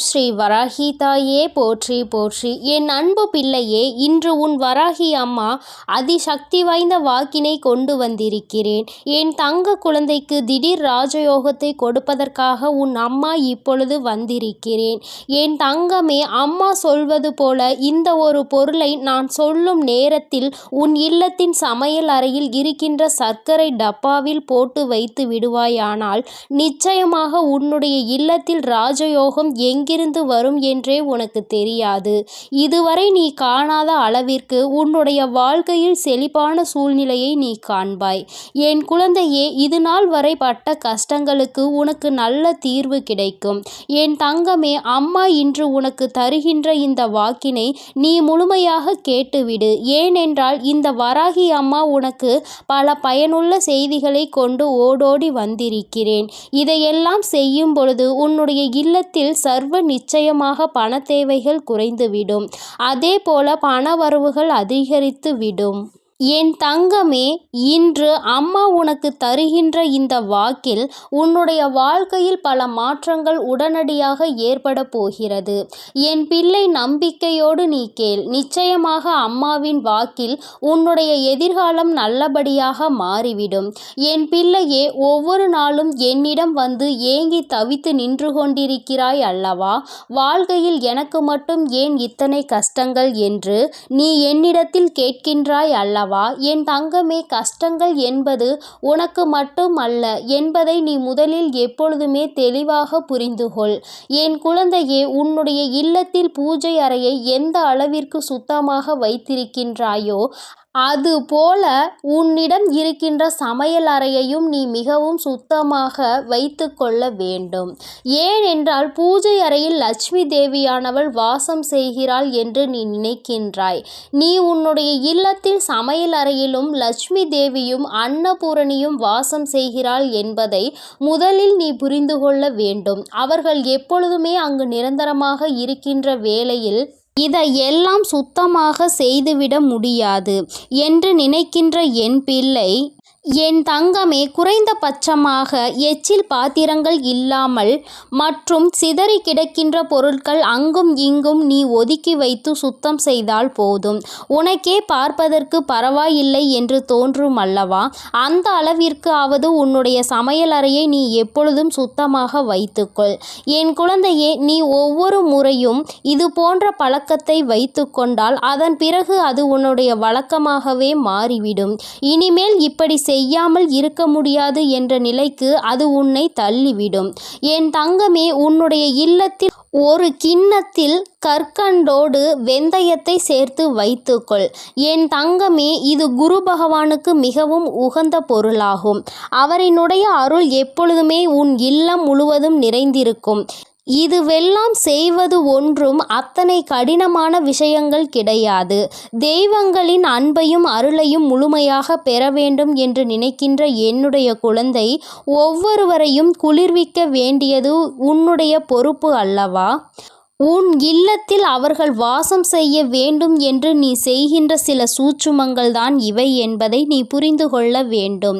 ஸ்ரீ வராகி தாயே போற்றி போற்றி. என் அன்பு பிள்ளையே இன்று உன் வராகி அம்மா அதிசக்தி வாய்ந்த வாக்கினை கொண்டு வந்திருக்கிறேன். என் தங்க குழந்தைக்கு திடீர் ராஜயோகத்தை கொடுப்பதற்காக உன் அம்மா இப்பொழுது வந்திருக்கிறேன். என் தங்கமே அம்மா சொல்வது போல இந்த ஒரு பொருளை நான் சொல்லும் நேரத்தில் உன் இல்லத்தின் சமையல் அறையில் இருக்கின்ற சர்க்கரை டப்பாவில் போட்டு வைத்து விடுவாயானால் நிச்சயமாக உன்னுடைய இல்லத்தில் ராஜயோகம் எங்கிருந்து வரும் என்றே உனக்கு தெரியாது. இதுவரை நீ காணாத அளவிற்கு உன்னுடைய வாழ்க்கையில் செழிப்பான சூழ்நிலையை நீ காண்பாய். என் குழந்தையே இது நாள் வரை பட்ட கஷ்டங்களுக்கு உனக்கு நல்ல தீர்வு கிடைக்கும். என் தங்கமே அம்மா இன்று உனக்கு தருகின்ற இந்த வாக்கினை நீ முழுமையாக கேட்டுவிடு. ஏனென்றால் இந்த வராகி அம்மா உனக்கு பல பயனுள்ள செய்திகளை கொண்டு ஓடோடி வந்திருக்கிறேன். இதையெல்லாம் செய்யும் பொழுது உன்னுடைய இல்லத்தில் சர்வ நிச்சயமாக பண தேவைகள் குறைந்துவிடும். அதே போல பண வரவுகள் அதிகரித்து விடும் என் தங்கமே இன்று அம்மா உனக்கு தருகின்ற இந்த வாக்கில் உன்னுடைய வாழ்க்கையில் பல மாற்றங்கள் உடனடியாக ஏற்பட போகிறது. என் பிள்ளை நம்பிக்கையோடு நீ கேள். நிச்சயமாக அம்மாவின் வாக்கில் உன்னுடைய எதிர்காலம் நல்லபடியாக மாறிவிடும். என் பிள்ளையே ஒவ்வொரு நாளும் என்னிடம் வந்து ஏங்கி தவித்து நின்று கொண்டிருக்கிறாய் அல்லவா? வாழ்க்கையில் எனக்கு மட்டும் ஏன் இத்தனை கஷ்டங்கள் என்று நீ என்னிடத்தில் கேட்கின்றாய் அல்லவா? அல்லவா என் தங்கமே கஷ்டங்கள் என்பது உனக்கு மட்டும் அல்ல. என்பதை நீ முதலில் எப்பொழுதுமே தெளிவாக புரிந்துகொள். என் குழந்தையே உன்னுடைய இல்லத்தில் பூஜை அறையை எந்த அளவிற்கு சுத்தமாக வைத்திருக்கின்றாயோ அதுபோல உன்னிடம் இருக்கின்ற சமையல் அறையையும் நீ மிகவும் சுத்தமாக வைத்து கொள்ள வேண்டும். ஏனென்றால் பூஜை அறையில் லட்சுமி தேவியானவள் வாசம் செய்கிறாள் என்று நீ நினைக்கின்றாய். நீ உன்னுடைய இல்லத்தில் சமையல் அறையிலும் லட்சுமி தேவியும் அன்னபூரணியும் வாசம் செய்கிறாள் என்பதை முதலில் நீ புரிந்து கொள்ள வேண்டும். அவர்கள் எப்பொழுதுமே அங்கு நிரந்தரமாக இருக்கின்ற வேளையில் இதையெல்லாம் சுத்தமாக செய்துவிட முடியாது என்று நினைக்கின்ற என் பிள்ளை என் தங்கமே குறைந்தபட்சமாக எச்சில் பாத்திரங்கள் இல்லாமல் மற்றும் சிதறி கிடக்கின்ற பொருட்கள் அங்கும் இங்கும் நீ ஒதுக்கி வைத்து சுத்தம் செய்தால் போதும். உனக்கே பார்ப்பதற்கு பரவாயில்லை என்று தோன்றும் அல்லவா? அந்த அளவிற்கு ஆவது உன்னுடைய சமையலறையை நீ எப்பொழுதும் சுத்தமாக வைத்துக்கொள். என் குழந்தையே நீ ஒவ்வொரு முறையும் இது போன்ற பழக்கத்தை வைத்து கொண்டால் அதன் பிறகு அது உன்னுடைய வழக்கமாகவே மாறிவிடும். இனிமேல் இப்படி செய்யாமல் இருக்க முடியாது என்ற நிலைக்கு அது உன்னை தள்ளிவிடும். என் தங்கமே உன்னுடைய இல்லத்தில் ஒரு கிண்ணத்தில் கற்கண்டோடு வெந்தயத்தை சேர்த்து வைத்துக்கொள். என் தங்கமே இது குரு பகவானுக்கு மிகவும் உகந்த பொருளாகும். அவரினுடைய அருள் எப்பொழுதுமே உன் இல்லம் முழுவதும் நிறைந்திருக்கும். இதுவெல்லாம் செய்வது ஒன்றும் அத்தனை கடினமான விஷயங்கள் கிடையாது. தெய்வங்களின் அன்பையும் அருளையும் முழுமையாக பெற வேண்டும் என்று நினைக்கின்ற என்னுடைய குழந்தை ஒவ்வொருவரையும் குளிர்விக்க வேண்டியது உன்னுடைய பொறுப்பு அல்லவா? உன் இல்லத்தில் அவர்கள் வாசம் செய்ய வேண்டும் என்று நீ செய்கின்ற சில சூட்சுமங்கள் தான் இவை என்பதை நீ புரிந்து கொள்ள வேண்டும்.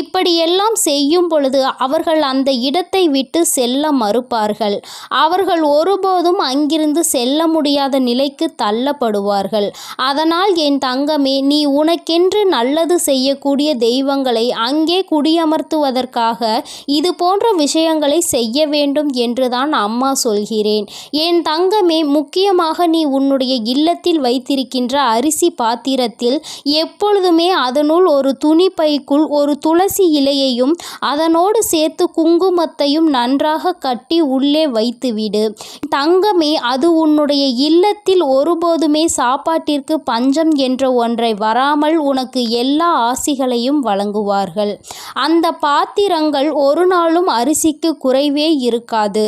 இப்படியெல்லாம் செய்யும் பொழுது அவர்கள் அந்த இடத்தை விட்டு செல்ல மறுப்பார்கள். அவர்கள் ஒருபோதும் அங்கிருந்து செல்ல முடியாத நிலைக்கு தள்ளப்படுவார்கள். அதனால் என் தங்கமே நீ உனக்கென்று நல்லது செய்யக்கூடிய தெய்வங்களை அங்கே குடியமர்த்துவதற்காக இது போன்ற விஷயங்களை செய்ய வேண்டும் என்றுதான் அம்மா சொல்கிறேன். என் தங்கமே முக்கியமாக நீ உன்னுடைய இல்லத்தில் வைத்திருக்கின்ற அரிசி பாத்திரத்தில் எப்பொழுதுமே அதனுள் ஒரு துணி பைக்குள் ஒரு துளசி இலையையும் அதனோடு சேர்த்து குங்குமத்தையும் நன்றாக கட்டி உள்ளே வைத்துவிடு. தங்கமே அது உன்னுடைய இல்லத்தில் ஒருபோதுமே சாப்பாட்டிற்கு பஞ்சம் என்ற ஒன்றை வராமல் உனக்கு எல்லா ஆசிகளையும் வழங்குவார்கள். அந்த பாத்திரங்கள் ஒரு நாளும் அரிசிக்கு குறைவே இருக்காது.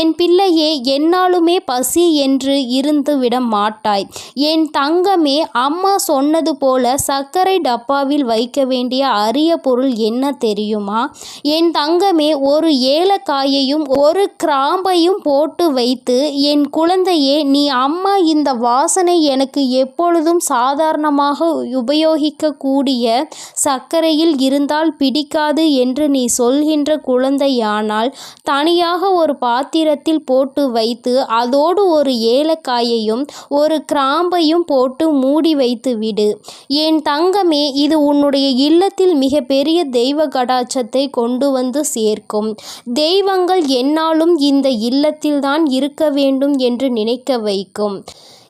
என் பிள்ளையே என்னாலுமே பசி என்று இருந்து விட மாட்டாய் என் தங்கமே அம்மா சொன்னது போல சர்க்கரை டப்பாவில் வைக்க வேண்டிய அரிய பொருள் என்ன தெரியுமா? என் தங்கமே ஒரு ஏலக்காயையும் ஒரு கிராம்பையும் போட்டு வைத்து என் குழந்தையே நீ அம்மா இந்த வாசனை எனக்கு எப்பொழுதும் சாதாரணமாக உபயோகிக்கக்கூடிய சர்க்கரையில் இருந்தால் பிடிக்காது என்று நீ சொல்கின்ற குழந்தையானால் தனியாக ஒரு பாத்திரத்தில் போட்டு வைத்து அதோடு ஒரு ஏலக்காயையும் ஒரு கிராம்பையும் போட்டு மூடி வைத்து விடு. என் தங்கமே இது உன்னுடைய இல்லத்தில் மிகப்பெரிய தெய்வ கடாட்சத்தை கொண்டு வந்து சேர்க்கும். தெய்வங்கள் என்னாலும் இந்த இல்லத்தில்தான் இருக்க வேண்டும் என்று நினைக்க வைக்கும்.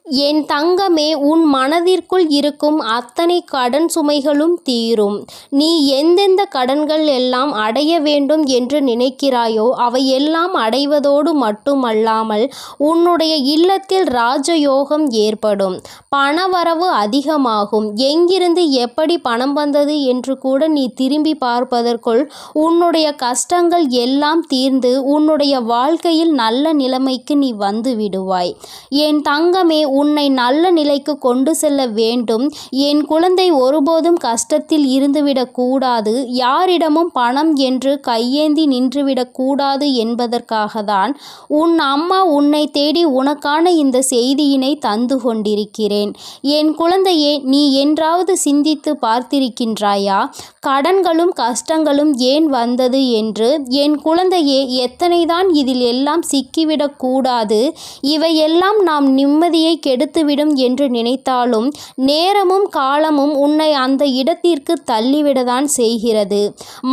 என் தங்கமே உன் மனதிற்குள் இருக்கும் அத்தனை கடன் சுமைகளும் தீரும். நீ எந்தெந்த கடன்கள் எல்லாம் அடைய வேண்டும் என்று நினைக்கிறாயோ அவை எல்லாம் அடைவதோடு மட்டுமல்லாமல் உன்னுடைய இல்லத்தில் ராஜயோகம் ஏற்படும். பணவரவு அதிகமாகும். எங்கிருந்து எப்படி பணம் வந்தது என்று கூட நீ திரும்பி பார்ப்பதற்குள் உன்னுடைய கஷ்டங்கள் எல்லாம் தீர்ந்து உன்னுடைய வாழ்க்கையில் நல்ல நிலைமைக்கு நீ வந்து விடுவாய். என் தங்கமே உன்னை நல்ல நிலைக்கு கொண்டு செல்ல வேண்டும். என் குழந்தை ஒருபோதும் கஷ்டத்தில் இருந்துவிடக் கூடாது. யாரிடமும் பணம் என்று கையேந்தி நின்றுவிடக் கூடாது என்பதற்காக தான் உன் அம்மா உன்னை தேடி உனக்கான இந்த செய்தியினை தந்து கொண்டிருக்கிறேன். என் குழந்தையே நீ என்றாவது சிந்தித்து பார்த்திருக்கின்றாயா? கடன்களும் கஷ்டங்களும் ஏன் வந்தது என்று? என் குழந்தையே எத்தனைதான் இதில் எல்லாம் சிக்கிவிடக்கூடாது இவையெல்லாம் நாம் நிம்மதியை கெடுத்துவிடும் என்று நினைத்தாலும் நேரமும் காலமும் உன்னை அந்த இடத்திற்கு தள்ளிவிடதான் செய்கிறது.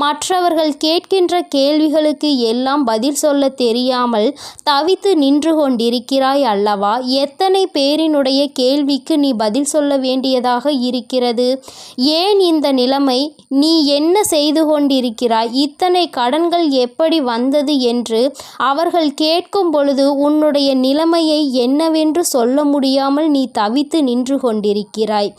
மற்றவர்கள் கேட்கின்ற கேள்விகளுக்கு எல்லாம் பதில் சொல்ல தெரியாமல் தவித்து நின்று கொண்டிருக்கிறாய் அல்லவா? எத்தனை பேரினுடைய கேள்விக்கு நீ பதில் சொல்ல வேண்டியதாக இருக்கிறது? ஏன் இந்த நிலைமை? நீ என்ன செய்து கொண்டிருக்கிறாய்? இத்தனை கடன்கள் எப்படி வந்தது என்று அவர்கள் கேட்கும் பொழுது உன்னுடைய நிலைமையை என்னவென்று சொல்ல முடியும்? முடியாமல் நீ தவித்து நின்று கொண்டிருக்கிறாய்.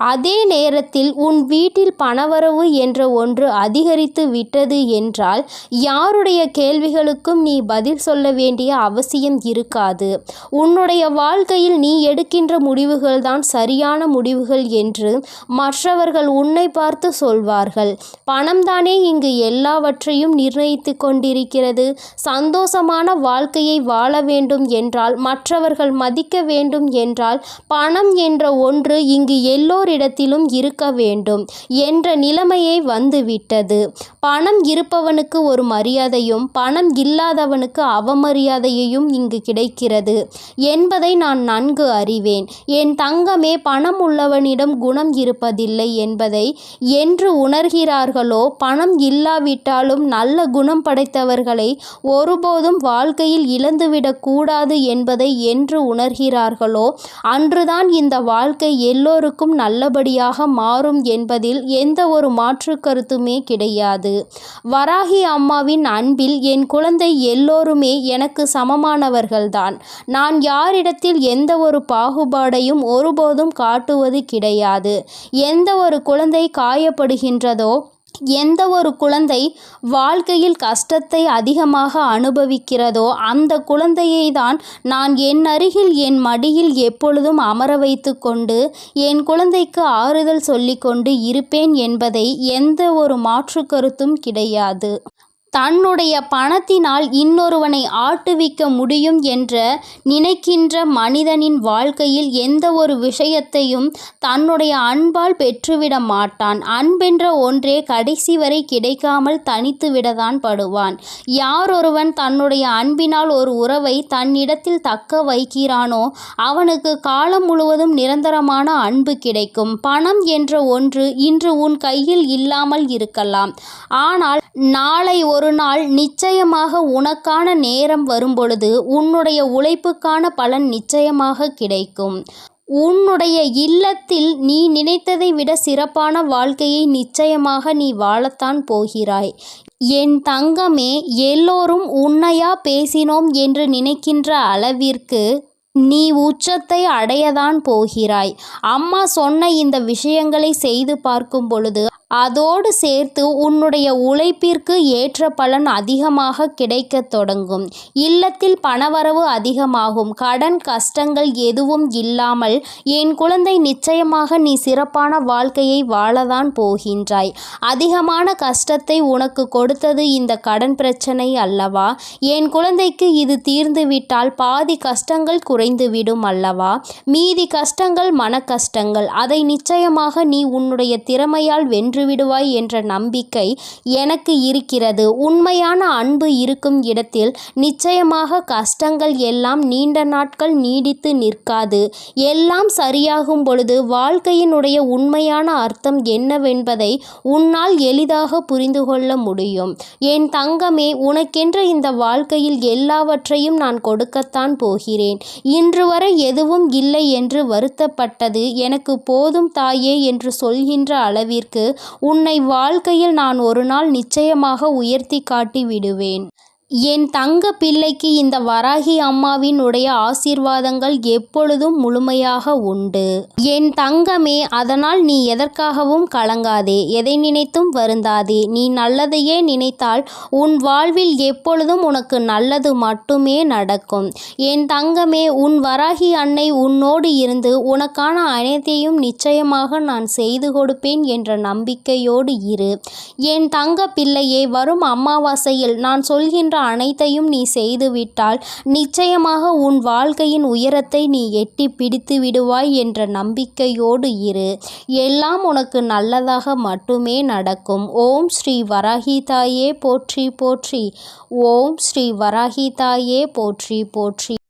அதே நேரத்தில் உன் வீட்டில் பணவரவு என்ற ஒன்று அதிகரித்து விட்டது என்றால் யாருடைய கேள்விகளுக்கும் நீ பதில் சொல்ல வேண்டிய அவசியம் இருக்காது. உன்னுடைய வாழ்க்கையில் நீ எடுக்கின்ற முடிவுகள் தான் சரியான முடிவுகள் என்று மற்றவர்கள் உன்னை பார்த்து சொல்வார்கள். பணம்தானே இங்கு எல்லாவற்றையும் நிர்ணயித்து கொண்டிருக்கிறது. சந்தோஷமான வாழ்க்கையை வாழ வேண்டும் என்றால் மற்றவர்கள் மதிக்க வேண்டும் என்றால் பணம் என்ற ஒன்று இங்கு எல்லோர் எல்லோரிடத்திலும் இருக்க வேண்டும் என்ற நிலைமையை வந்துவிட்டது. பணம் இருப்பவனுக்கு ஒரு மரியாதையும் பணம் இல்லாதவனுக்கு அவமரியாதையையும் இங்கு கிடைக்கிறது. என்பதை நான் நன்கு அறிவேன். என் தங்கமே பணம் உள்ளவனிடம் குணம் இருப்பதில்லை என்பதை என்று உணர்கிறார்களோ பணம் இல்லாவிட்டாலும் நல்ல குணம் படைத்தவர்களை ஒருபோதும் வாழ்க்கையில் இழந்துவிடக்கூடாது என்பதை என்று உணர்கிறார்களோ அன்றுதான் இந்த வாழ்க்கை எல்லோருக்கும் நல்ல நல்லபடியாக மாறும் என்பதில் எந்த ஒரு மாற்று கருத்துமே கிடையாது. வராகி அம்மாவின் அன்பில் என் குழந்தை எல்லோருமே எனக்கு சமமானவர்கள்தான். நான் யாரிடத்தில் எந்த ஒரு பாகுபாடையும் ஒருபோதும் காட்டுவது கிடையாது. எந்த ஒரு குழந்தை காயப்படுகின்றதோ எந்த ஒரு குழந்தை வாழ்க்கையில் கஷ்டத்தை அதிகமாக அனுபவிக்கிறதோ அந்த குழந்தையை தான் நான் என் அருகில் என் மடியில் எப்பொழுதும் அமர வைத்து கொண்டு என் குழந்தைக்கு ஆறுதல் சொல்லிக்கொண்டு இருப்பேன் என்பதை எந்த ஒரு மாற்று கருத்தும் கிடையாது. தன்னுடைய பணத்தினால் இன்னொருவனை ஆட்டுவிக்க முடியும் என்ற நினைக்கின்ற மனிதனின் வாழ்க்கையில் எந்த ஒரு விஷயத்தையும் தன்னுடைய அன்பால் பெற்றுவிட மாட்டான். அன்பென்ற ஒன்றே கடைசி வரை கிடைக்காமல் தனித்துவிடதான் படுவான். யாரொருவன் தன்னுடைய அன்பினால் ஒரு உறவை தன்னிடத்தில் தக்க வைக்கிறானோ அவனுக்கு காலம் முழுவதும் நிரந்தரமான அன்பு கிடைக்கும். பணம் என்ற ஒன்று இன்று உன் கையில் இல்லாமல் இருக்கலாம். ஆனால் நாளை ஒரு ஒரு நாள் நிச்சயமாக உனக்கான நேரம் வரும்பொழுது உன்னுடைய உழைப்புக்கான பலன் நிச்சயமாக கிடைக்கும். உன்னுடைய இல்லத்தில் நீ நினைத்ததை விட சிறப்பான வாழ்க்கையை நிச்சயமாக நீ வாழத்தான் போகிறாய். என் தங்கமே எல்லோரும் உன்னையா பேசினோம் என்று நினைக்கின்ற அளவிற்கு நீ உச்சத்தை அடையதான் போகிறாய். அம்மா சொன்ன இந்த விஷயங்களை செய்து பார்க்கும் பொழுது அதோடு சேர்த்து உன்னுடைய உழைப்பிற்கு ஏற்ற பலன் அதிகமாக கிடைக்கத் தொடங்கும். இல்லத்தில் பணவரவு அதிகமாகும். கடன் கஷ்டங்கள் எதுவும் இல்லாமல் என் குழந்தை நிச்சயமாக நீ சிறப்பான வாழ்க்கையை வாழதான் போகின்றாய். அதிகமான கஷ்டத்தை உனக்கு கொடுத்தது இந்த கடன் பிரச்சனை அல்லவா? என் குழந்தைக்கு இது தீர்ந்துவிட்டால் பாதி கஷ்டங்கள் குறைந்துவிடும் அல்லவா? மீதி கஷ்டங்கள் மன கஷ்டங்கள் அதை நிச்சயமாக நீ உன்னுடைய திறமையால் வென்று வென்றுவிடுவாய் என்ற நம்பிக்கை எனக்கு இருக்கிறது. உண்மையான அன்பு இருக்கும் இடத்தில் நிச்சயமாக கஷ்டங்கள் எல்லாம் நீண்ட நாட்கள் நீடித்து நிற்காது. எல்லாம் சரியாகும் பொழுது வாழ்க்கையினுடைய உண்மையான அர்த்தம் என்னவென்பதை உன்னால் எளிதாக புரிந்து கொள்ள முடியும். என் தங்கமே உனக்கென்ற இந்த வாழ்க்கையில் எல்லாவற்றையும் நான் கொடுக்கத்தான் போகிறேன். இன்று வரை எதுவும் இல்லை என்று வருத்தப்பட்டது. எனக்கு போதும் தாயே என்று சொல்கின்ற அளவிற்கு உன்னை வாழ்க்கையில் நான் ஒரு நாள் நிச்சயமாக உயர்த்தி காட்டி விடுவேன் என் தங்க பிள்ளைக்கு இந்த வராகி அம்மாவின் உடைய ஆசீர்வாதங்கள் எப்பொழுதும் முழுமையாக உண்டு. என் தங்கமே அதனால் நீ எதற்காகவும் கலங்காதே. எதை நினைத்தும் வருந்தாதே. நீ நல்லதையே நினைத்தால் உன் வாழ்வில் எப்பொழுதும் உனக்கு நல்லது மட்டுமே நடக்கும். என் தங்கமே உன் வராகி அன்னை உன்னோடு இருந்து உனக்கான அனைத்தையும் நிச்சயமாக நான் செய்து கொடுப்பேன் என்ற நம்பிக்கையோடு இரு. என் தங்க பிள்ளையே வரும் அமாவாசையில் நான் சொல்கின்ற அனைத்தையும் நீ செய்துவிட்டால் நிச்சயமாக உன் வாழ்க்கையின் உயரத்தை நீ எட்டி பிடித்து விடுவாய் என்ற நம்பிக்கையோடு இரு. எல்லாம் உனக்கு நல்லதாக மட்டுமே நடக்கும். ஓம் ஸ்ரீ வராகிதாயே போற்றி போற்றி. ஓம் ஸ்ரீ வராகிதாயே போற்றி போற்றி.